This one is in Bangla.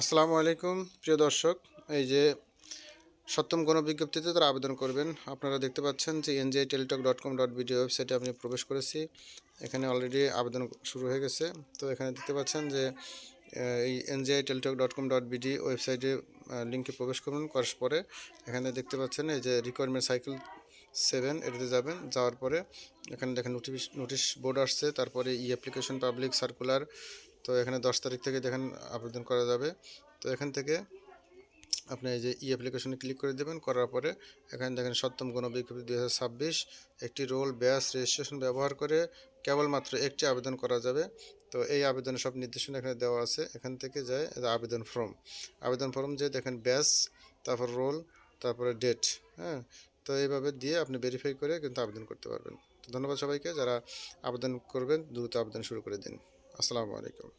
আসসালামু আলাইকুম, প্রিয় দর্শক। এই যে সপ্তম গণবিজ্ঞপ্তিতে তারা আবেদন করবেন। আপনারা দেখতে পাচ্ছেন যে NGI Teletalk dot com dot video ওয়েবসাইটে আমি প্রবেশ করেছি। এখানে অলরেডি আবেদন শুরু হয়ে গেছে। তো এখানে দেখতে পাচ্ছেন যে এই NGI Teletalk dot com dot BD ওয়েবসাইটে লিঙ্কে প্রবেশ করুন। করার পরে এখানে দেখতে পাচ্ছেন এই যে রিকোয়ারমেন্ট সাইকেল সেভেন এটাতে যাবেন। যাওয়ার পরে এখানে দেখেন নোটিশ নোটিশ বোর্ড আসছে। তারপরে ই অ্যাপ্লিকেশন পাবলিক সার্কুলার তো এখানে দশ তারিখ থেকে দেখেন আবেদন করা যাবে। তো এখান থেকে আপনি এই যে ই অ্যাপ্লিকেশনে ক্লিক করে দেবেন, করার পরে এখানে দেখেন সপ্তম গণবিজ্ঞপ্তি দুই হাজার ছাব্বিশ, একটি রোল, ব্যাস রেজিস্ট্রেশন ব্যবহার করে কেবলমাত্র একটি আবেদন করা যাবে। তো এই আবেদনের সব নির্দেশনা এখানে দেওয়া আছে। এখান থেকে যায় আবেদন ফর্ম। আবেদন ফর্ম যে দেখেন ব্যাস, তারপর রোল, তারপরে ডেট হ্যাঁ? তো এইভাবে দিয়ে আপনি ভেরিফাই করে কিন্তু আবেদন করতে পারবেন। তো ধন্যবাদ সবাইকে, যারা আবেদন করবেন দ্রুত আবেদন শুরু করে দিন। আসসালামু আলাইকুম।